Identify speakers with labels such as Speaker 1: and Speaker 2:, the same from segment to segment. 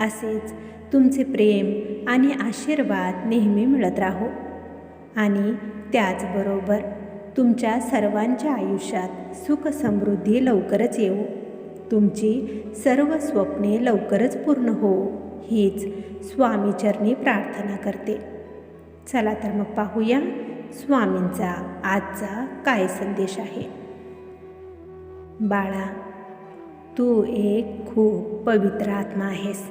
Speaker 1: असेच तुमचे प्रेम आणि आशीर्वाद नेहमी मिळत राहो. आणि त्याचबरोबर तुमच्या सर्वांच्या आयुष्यात सुख समृद्धी लवकरच येऊ तुमची सर्व स्वप्ने लवकरच पूर्ण हो हीच स्वामीचरणी प्रार्थना करते. चला तर मग पाहूया स्वामींचा आजचा काय संदेश आहे. बाळा तू एक खूप पवित्र आत्मा आहेस.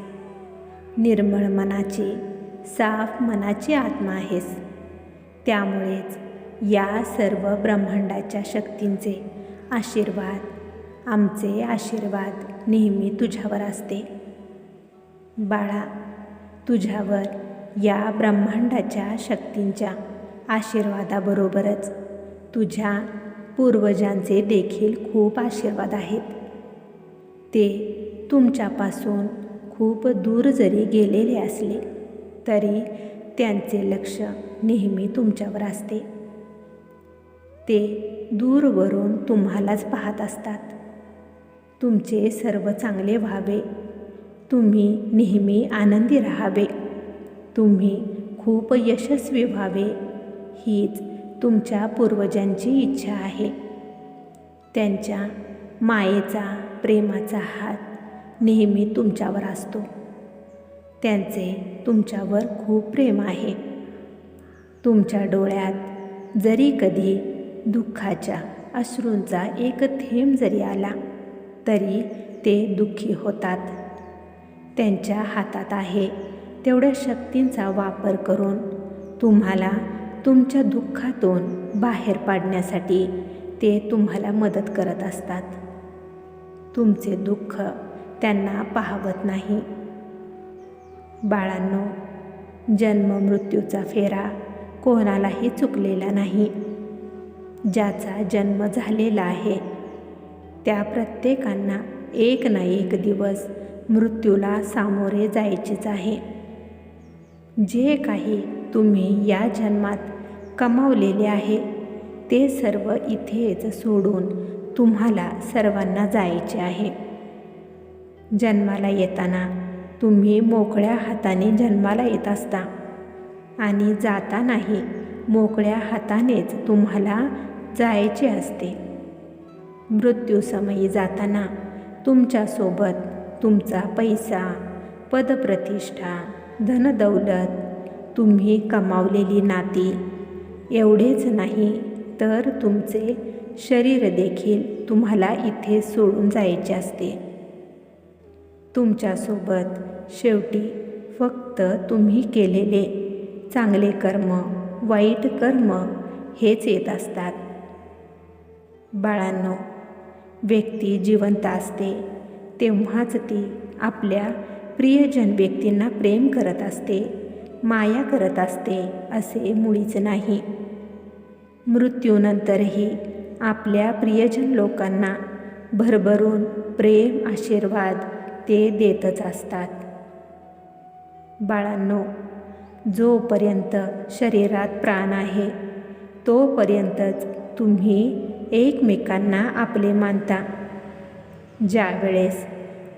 Speaker 1: निर्मळ मनाची साफ मनाची आत्मा आहेस. त्यामुळेच या सर्व ब्रह्मांडाच्या शक्तींचे आशीर्वाद आमचे आशीर्वाद नेहमी तुझ्यावर असते. बाळा तुझ्यावर या ब्रह्मांडाच्या शक्तींच्या आशीर्वादाबरोबरच तुझ्या पूर्वजांचे देखील खूप आशीर्वाद आहेत. ते तुमच्यापासून खूप दूर जरी गेलेले असले तरी त्यांचे लक्ष नेहमी तुमच्यावर असते. ते दूरवरून तुम्हालाच पाहत असतात. तुमचे सर्व चांगले व्हावे. तुम्ही नेहमी आनंदी राहावे. तुम्ही खूप यशस्वी व्हावे. हीच तुमच्या पूर्वजांची इच्छा आहे. त्यांच्या मायेचा प्रेमाचा हात नेहमी तुमच्यावर असतो. त्यांचे तुमच्यावर खूप प्रेम आहे. तुमच्या डोळ्यात जरी कधी दुःखाच्या अश्रूंचा एक थेंब जरी आला तरी ते दुःखी होतात. त्यांच्या हातात आहे तेवढ्या शक्तींचा वापर करून तुम्हाला तुमच्या दुःखातून बाहेर पाडण्यासाठी ते तुम्हाला मदत करत असतात. तुमचे दुःख त्यांना पाहवत नाही. बाळांनो जन्म मृत्यूचा फेरा कोणालाही चुकलेला नाही. ज्याचा जन्म झालेला आहे त्या प्रत्येकांना एक ना एक दिवस मृत्यूला सामोरे जायचेच आहे. जे काही तुम्ही या जन्मात कमावलेले आहे ते सर्व इथेच सोडून तुम्हाला सर्वांना जायचे आहे. जन्माला येताना तुम्ही मोकळ्या हाताने जन्माला येत असता. आणि जातानाही मोकळ्या हातानेच तुम्हाला जायचे असते. मृत्यूसमयी जाताना तुमच्यासोबत तुमचा पैसा पदप्रतिष्ठा धनदौलत तुम्ही कमावलेली नाती एवढेच नाही तर तुमचे शरीर देखील तुम्हाला इथे सोडून जायचे असते. तुमच्यासोबत शेवटी फक्त तुम्ही केलेले चांगले कर्म वाईट कर्म हेच येत असतात. बाळांनो व्यक्ती जिवंत असते तेव्हाच ती आपल्या प्रियजन व्यक्तींना प्रेम करत असते माया करत असते असे मुळीच नाही. मृत्यूनंतरही आपल्या प्रियजन लोकांना भरभरून प्रेम आशीर्वाद ते देतच असतात. बाळांनो जोपर्यंत शरीरात प्राण आहे तोपर्यंतच तुम्ही एकमेकांना आपले मानता. ज्यावेळेस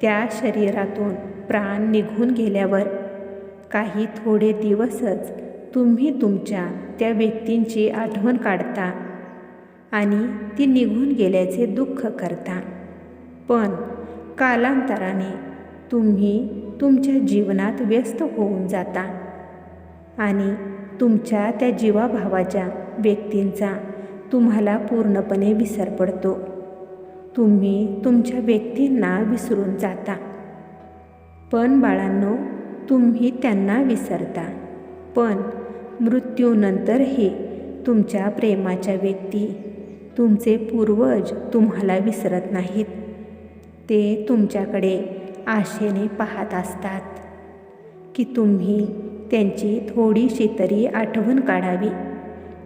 Speaker 1: त्या शरीरातून प्राण निघून गेल्यावर काही थोडे दिवसच तुम्ही तुमच्या त्या व्यक्तींची आठवण काढता आणि ती निघून गेल्याचे दुःख करता. पण कालांतराने तुम्ही तुमच्या जीवनात व्यस्त होऊन जाता आणि तुमच्या त्या जीवाभावाच्या व्यक्तींचा तुम्हाला पूर्णपणे विसर पडतो. तुम्ही तुमच्या व्यक्तींना विसरून जाता. पण बाळांनो तुम्ही त्यांना विसरता. पण मृत्यूनंतरही तुमच्या प्रेमाच्या व्यक्ती तुमचे पूर्वज तुम्हाला विसरत नाहीत. ते तुमच्याकडे आशेने पाहत असतात. की तुम्ही त्यांची थोडीशी तरी आठवण काढावी.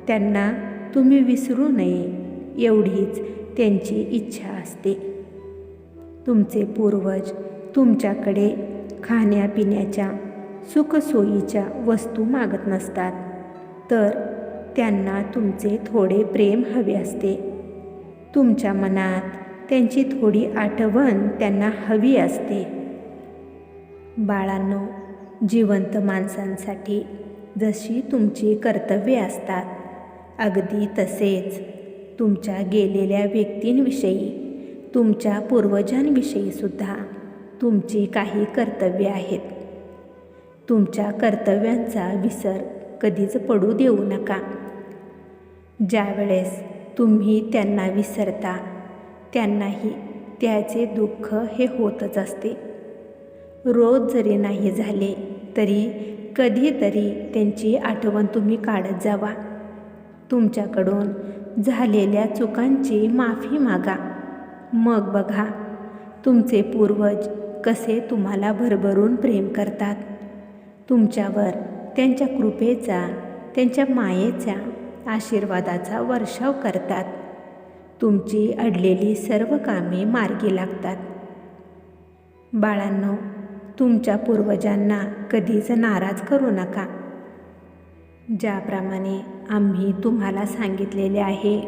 Speaker 1: त्यांना तुम्ही विसरू नये एवढीच त्यांची इच्छा असते. तुमचे पूर्वज तुमच्याकडे खाण्यापिण्याच्या सुखसोयीच्या वस्तू मागत नसतात. तर त्यांना तुमचे थोडे प्रेम हवे असते. तुमच्या मनात त्यांची थोडी आठवण त्यांना हवी असते. बाळांनो जिवंत माणसांसाठी जशी तुमची कर्तव्ये असतात अगदी तसेच तुमच्या गेलेल्या व्यक्तींविषयी तुमच्या पूर्वजांविषयीसुद्धा तुमची काही कर्तव्ये आहेत. तुमच्या कर्तव्यांचा विसर कधीच पडू देऊ नका. ज्यावेळेस तुम्ही त्यांना विसरता त्यांनाही त्याचे दुःख हे होतच असते. रोज जरी नाही झाले तरी कधीतरी त्यांची आठवण तुम्ही काढत जावा. तुमच्याकडून झालेल्या चुकांची माफी मागा. मग बघा तुमचे पूर्वज कसे तुम्हाला भरभरून प्रेम करतात. तुमच्यावर त्यांच्या कृपेचा त्यांच्या मायेचा आशीर्वादाचा वर्षाव करतात. तुमची अडलेली सर्व कामे मार्गी लागतात. बाळांनो तुमच्या पूर्वजांना कधीच नाराज करू नका. ज्याप्रमाणे आम्ही तुम्हाला सांगितलेले आहे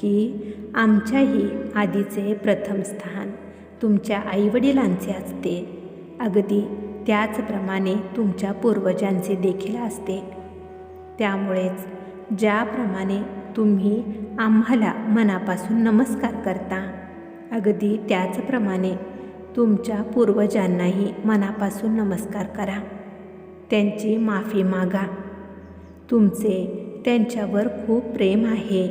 Speaker 1: की आमच्याही आधीचे प्रथम स्थान तुमच्या आईवडिलांचे असते. अगदी त्याचप्रमाणे तुमच्या पूर्वजांचे देखील असते. त्यामुळेच ज्याप्रमाणे तुम्ही आम्हाला मनापासून नमस्कार करता. अगदी त्याचप्रमाणे तुमच्या पूर्वजांनाही मनापासून नमस्कार करा. त्यांची माफी मागा. तुमचे त्यांच्यावर खूप प्रेम आहे.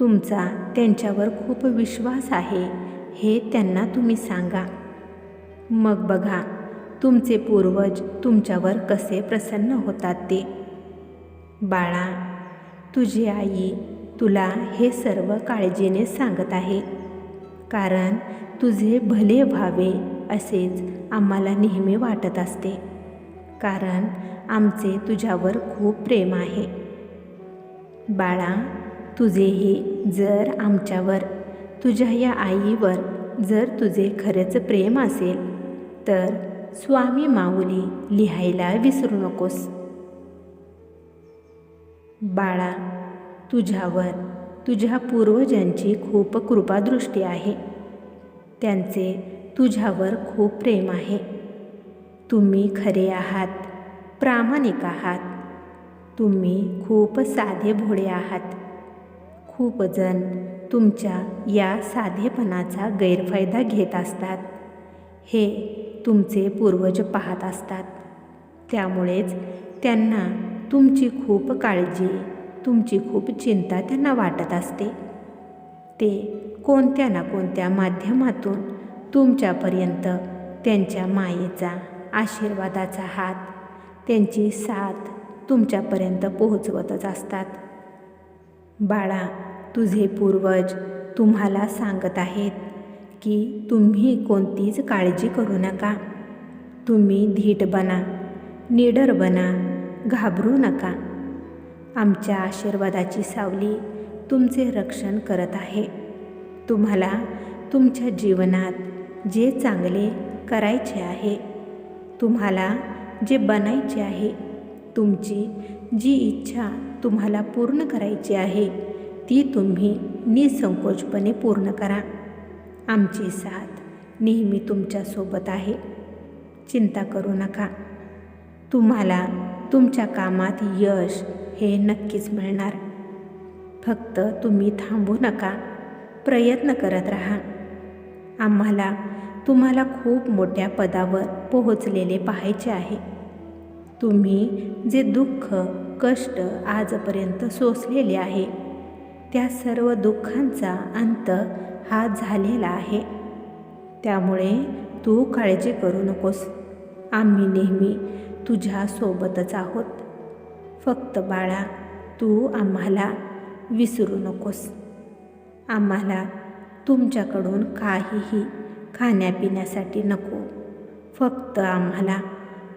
Speaker 1: तुमचा त्यांच्यावर खूप विश्वास आहे हे त्यांना तुम्ही सांगा. मग बघा तुमचे पूर्वज तुमच्यावर कसे प्रसन्न होतात ते. बाळा तुझी आई तुला हे सर्व काळजीने सांगत आहे. कारण तुझे भले व्हावे असेच आम्हाला नेहमी वाटत असते. कारण आमचे तुझ्यावर खूप प्रेम आहे. बाळा तुझेही जर आमच्यावर तुझ्या या आईवर जर तुझे खरंच प्रेम असेल तर स्वामी माऊली लिहायला विसरू नकोस. बाळा तुझ्यावर तुझ्या पूर्वजांची खूप कृपादृष्टी आहे. त्यांचे तुझ्यावर खूप प्रेम आहे. तुम्ही खरे आहात प्रामाणिक आहात. तुम्ही खूप साधे भोळे आहात. खूप जण तुमच्या या साधेपणाचा गैरफायदा घेत असतात. हे तुमचे पूर्वज पाहत असतात. त्यामुळेच त्यांना तुमची खूप काळजी तुमची खूप चिंता त्यांना वाटत असते. ते कोणत्या ना कोणत्या माध्यमातून तुमच्यापर्यंत त्यांच्या मायेचा आशीर्वादाचा हात त्यांची साथ तुमच्यापर्यंत पोहोचवतच असतात. बाळा तुझे पूर्वज तुम्हाला सांगत आहेत की तुम्ही कोणतीच काळजी करू नका. तुम्ही धीट बना निडर बना घाबरू नका. आमच्या आशीर्वादाची सावली तुमचे रक्षण करत आहे. तुम्हाला तुमच्या जीवनात जे चांगले करायचे आहे तुम्हाला जे बनायचे आहे तुमची जी इच्छा तुम्हाला पूर्ण करायची आहे ती तुम्ही निसंकोचपणे पूर्ण करा. आमची साथ नेहमी तुमच्यासोबत आहे. चिंता करू नका. तुम्हाला तुमच्या कामात यश हे नक्कीच मिळणार. फक्त तुम्ही थांबू नका. प्रयत्न करत राहा. आम्हाला तुम्हाला खूप मोठ्या पदावर पोहोचलेले पाहायचे आहे. तुम्ही जे दुःख कष्ट आजपर्यंत सोसलेले आहे त्या सर्व दुःखांचा अंत हा झालेला आहे. त्यामुळे तू काळजी करू नकोस. आम्ही नेहमी तुझ्यासोबतच आहोत. फक्त बाळा तू आम्हाला विसरू नकोस. आम्हाला तुमच्याकडून काहीही खाण्यापिण्यासाठी नको. फक्त आम्हाला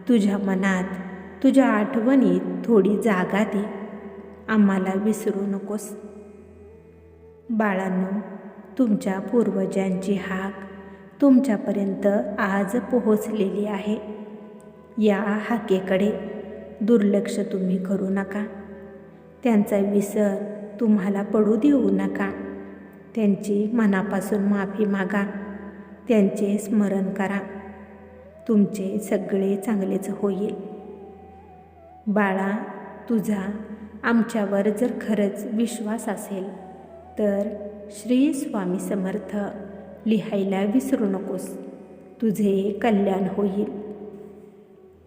Speaker 1: तुझ्या मनात तुझ्या आठवणीत थोडी जागा दे. आम्हाला विसरू नकोस. बाळांनो तुमच्या पूर्वजांची हाक तुमच्यापर्यंत आज पोहोचलेली आहे. या हाकेकडे दुर्लक्ष तुम्ही करू नका. त्यांचा विसर तुम्हाला पडू देऊ नका. त्यांची मनापासून माफी मागा. त्यांचे स्मरण करा. तुमचे सगळे चांगलेच होईल. बाळा तुझा आमच्यावर जर खरंच विश्वास असेल तर श्री स्वामी समर्थ लिहायला विसरू नकोस. तुझे कल्याण होईल.